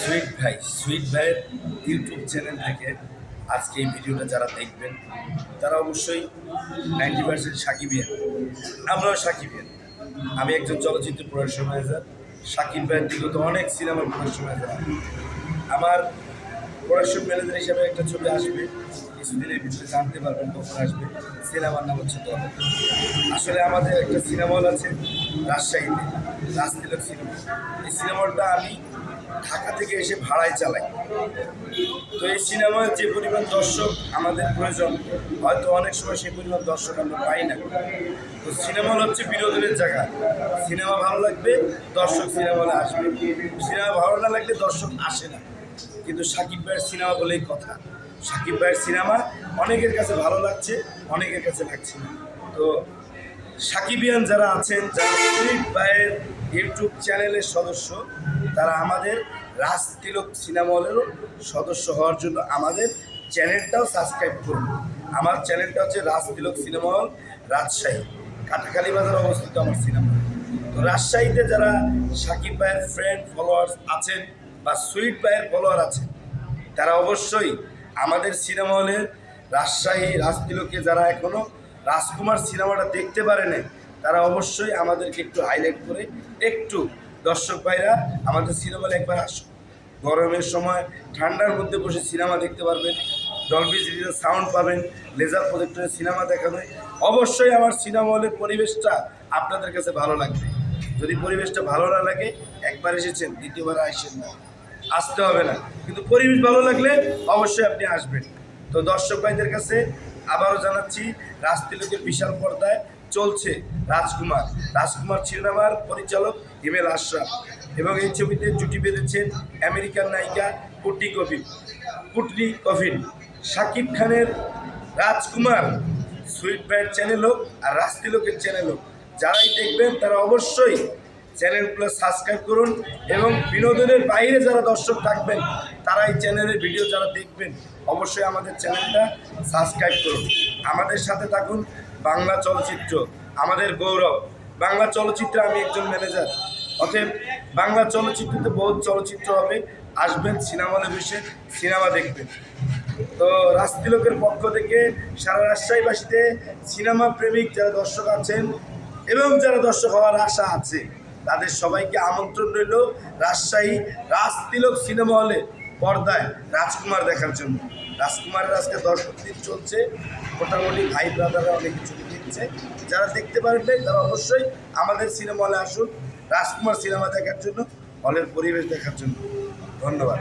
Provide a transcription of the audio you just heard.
Sweet ভাই, sweet ভাইয়ের YouTube channel থেকে আজকে এই ভিডিওটা যারা দেখবেন, তারা অবশ্যই নাইনটি পার্সেন্ট সাকিবিয়ান আমরাও সাকিবিয়ান আমি একজন চলচ্চিত্র প্রোডাকশন ম্যানেজার সাকিব ভাইয়ের বিগত অনেক সিনেমার প্রোডাকশন ম্যানেজার আমার প্রোডাকশন ম্যানেজার হিসাবে একটা ছবি আসবে। কিছুদিনের ভিতরে জানতে পারবেন কখন আসবে। সিনেমার নাম হচ্ছে দল আসলে আমাদের একটা সিনেমা হল আছে রাজশাহীতে। রাজতিলক সিনেমা এই সিনেমাটা আমি ঢাকা থেকে এসে ভাড়ায় চালাই। তো এই সিনেমার যে পরিমাণ দর্শক আমাদের প্রয়োজন, হয়তো অনেক সময় সেই পরিমাণ দর্শক আমরা পাই না। তো সিনেমা হচ্ছে বিনোদনের জায়গা। সিনেমা ভালো লাগবে, দর্শক সিনেমা আসবে। সিনেমা ভালো না লাগলে দর্শক আসে না। কিন্তু সাকিব ভাইয়ের সিনেমা বলেই কথা। সাকিব ভাইয়ের সিনেমা অনেকের কাছে ভালো লাগছে, অনেকের কাছে লাগছে না। তো সাকিবিয়ান যারা আছেন, যারা ভাইয়ের ইউটিউব চ্যানেলের সদস্য, তারা আমাদের রাজ তিলক সিনেমা হলেরও সদস্য হওয়ার জন্য আমাদের চ্যানেলটাও সাবস্ক্রাইব করুন। আমার চ্যানেলটা হচ্ছে রাজ তিলক সিনেমা হল, রাজশাহী। কাটাখালী বাজার অবস্থিত আমার সিনেমা। তো রাজশাহীতে যারা সাকিব ভাইয়ের ফ্রেন্ড ফলোয়ার্স আছেন বা সুইট ভাইয়ের ফলোয়ার আছেন, তারা অবশ্যই আমাদের সিনেমা হলের রাজশাহী রাজতিলকে যারা এখনও রাজকুমার সিনেমাটা দেখতে পারে নাই তারা অবশ্যই আমাদেরকে একটু হাইলাইট করে, একটু দর্শক ভাইরা আমাদের সিনেমা একবার আসুন। গরমের সময় ঠান্ডার মধ্যে বসে সিনেমা দেখতে পারবেন ডলবি সিরিজের সাউন্ড পাবেন লেজার প্রজেক্টরের সিনেমা দেখাবে। অবশ্যই আমার সিনেমা হলের পরিবেশটা আপনাদের কাছে ভালো লাগবে। যদি পরিবেশটা ভালো না লাগে, একবার এসেছেন, দ্বিতীয়বার আসেন না। আসতে হবে না। কিন্তু পরিবেশ ভালো লাগলে অবশ্যই আপনি আসবেন। তো দর্শক ভাইদের কাছে আবারও জানাচ্ছি রাজতিলকের বিশাল পর্দায় চলছে রাজকুমার। রাজকুমার সিনেমার পরিচালক হিমেল আশরাফ এবং এই ছবিতে জুটি বেঁধেছেন আমেরিকান নায়িকা কুটি কবির কুটনি কফিন, শাকিব খানের রাজকুমার, সুইট ভাইয়ের চ্যানেল হোক আর রাজতিলকের চ্যানেল হোক। যারাই দেখবেন তারা অবশ্যই চ্যানেলগুলো সাবস্ক্রাইব করুন এবং বিনোদনের বাইরে যারা দর্শক থাকবেন তারা এই চ্যানেলের ভিডিও যারা দেখবেন, অবশ্যই আমাদের চ্যানেলটা সাবস্ক্রাইব করুন। আমাদের সাথে থাকুন বাংলা চলচ্চিত্র, আমাদের গৌরব। বাংলা চলচ্চিত্রে আমি একজন ম্যানেজার অতএব বাংলা চলচ্চিত্রতে বহু চলচ্চিত্র হবে, আসবেন সিনেমা বসে সিনেমা দেখবেন। তো রাজতিলকের পক্ষ থেকে সারা রাজশাহীবাসীতে সিনেমা প্রেমিক যারা দর্শক আছেন এবং যারা দর্শক হওয়ার আশা আছে, তাদের সবাইকে আমন্ত্রণ রইল রাজশাহী রাজতিলক সিনেমা হলে পর্দায় রাজকুমার দেখার জন্য। রাজকুমারের আজকে দর্শক দিন চলছে। মোটামুটি ভাই, ব্রাদাররা অনেক কিছু দেখছে যারা দেখতে পারবেন তারা অবশ্যই আমাদের সিনেমা হলে আসুন। রাজকুমার সিনেমা দেখার জন্য, হলের পরিবেশ দেখার জন্য। ধন্যবাদ।